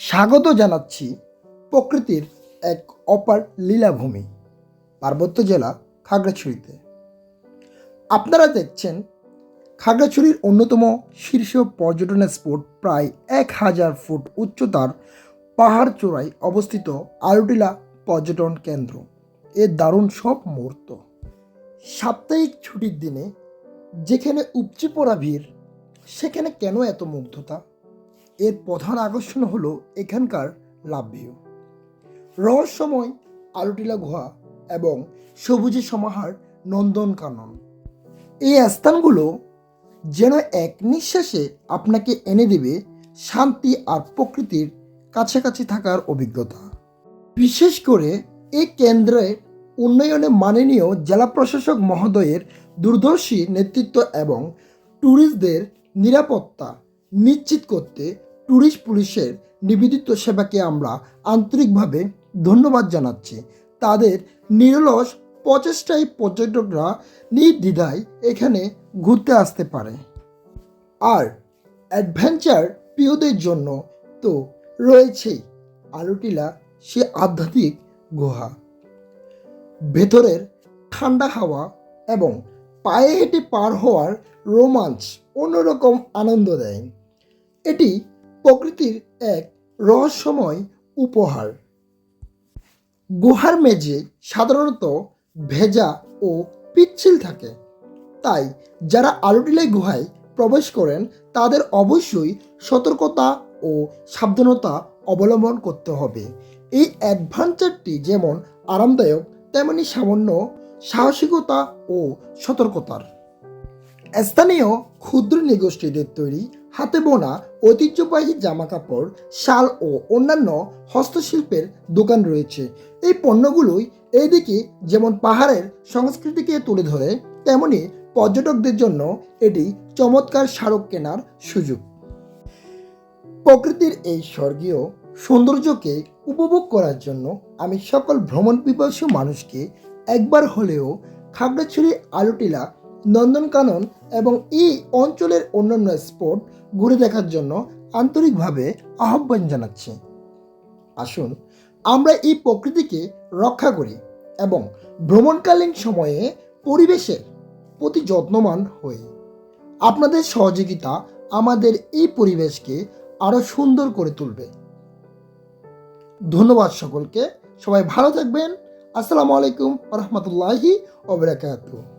স্বাগত জানাচ্ছি প্রকৃতির এক অপার লীলাভূমি, পার্বত্য জেলা খাগড়াছড়িতে। আপনারা দেখছেন খাগড়াছড়ির অন্যতম শীর্ষ পর্যটন স্পট প্রায় এক হাজার ফুট উচ্চতার পাহাড় চূড়ায় অবস্থিত আলুটিলা পর্যটন কেন্দ্র। এর দারুণ সব মুহূর্ত। সাপ্তাহিক ছুটির দিনে যেখানে উপচে পড়া ভিড়, সেখানে কেন এত মুগ্ধতা? এর প্রধান আকর্ষণ হলো এখানকার লাভ রহস্যময় আলুটিলা গুহা এবং সবুজে সমাহার নন্দনকানন এই স্থানগুলো যেন এক নিঃশ্বাসে আপনাকে এনে দেবে শান্তি আর প্রকৃতির কাছাকাছি থাকার অভিজ্ঞতা। বিশেষ করে এই কেন্দ্রের উন্নয়নে মাননীয় জেলা প্রশাসক মহোদয়ের দূরদর্শী নেতৃত্ব এবং ট্যুরিস্টদের নিরাপত্তা নিশ্চিত করতে ট্যুরিস্ট পুলিশের নিবেদিত সেবাকে আমরা আন্তরিকভাবে ধন্যবাদ জানাচ্ছি। তাদের নিরলস প্রচেষ্টায় পর্যটকরা নির্দ্বিধায় এখানে ঘুরতে আসতে পারে। আর অ্যাডভেঞ্চার প্রিয়দের জন্য তো রয়েছেই আলোটিলা, সে আধ্যাত্মিক গুহা। ভেতরের ঠান্ডা হাওয়া এবং পায়ে হেঁটে পার হওয়ার রোমাঞ্চ অন্যরকম আনন্দ দেয়। এটি প্রকৃতির এক রহস্যময় উপহার। গুহার মেঝে সাধারণত ভেজা ও পিচ্ছিল থাকে। তাই যারা আলুটিলাই গুহায় প্রবেশ করেন, তাদের অবশ্যই সতর্কতা ও সাবধানতা অবলম্বন করতে হবে। এই অ্যাডভেঞ্চারটি যেমন আরামদায়ক, তেমনি সামান্য সাহসিকতা ও সতর্কতার। স্থানীয় ক্ষুদ্র নিগোষ্ঠীদের তৈরি হাতে বোনা, ঐতিহ্যবাহী জামাকাপড়, শাল ও অন্যান্য হস্তশিল্পের দোকান রয়েছে। এই পণ্যগুলোই এইদিকে যেমন পাহাড়ের সংস্কৃতিকে তুলে ধরে, তেমনি পর্যটকদের জন্য এটি চমৎকার স্মারক কেনার সুযোগ। প্রকৃতির এই স্বর্গীয় সৌন্দর্যকে উপভোগ করার জন্য আমি সকল ভ্রমণ পিপাসু মানুষকে একবার হলেও খাগড়াছড়ি আলুটিলা নন্দনকানন এবং এই অঞ্চলের অন্যান্য স্পট ঘুরে দেখার জন্য আন্তরিকভাবে আহ্বান জানাচ্ছি। আসুন, আমরা এই প্রকৃতিকে রক্ষা করি এবং ভ্রমণকালীন সময়ে পরিবেশের প্রতি যত্নবান হই। আপনাদের সহযোগিতা আমাদের এই পরিবেশকে আরও সুন্দর করে তুলবে। ধন্যবাদ সকলকে। সবাই ভালো থাকবেন। আসসালামু আলাইকুম রহমতুল্লাহি ওবরাকাতুহ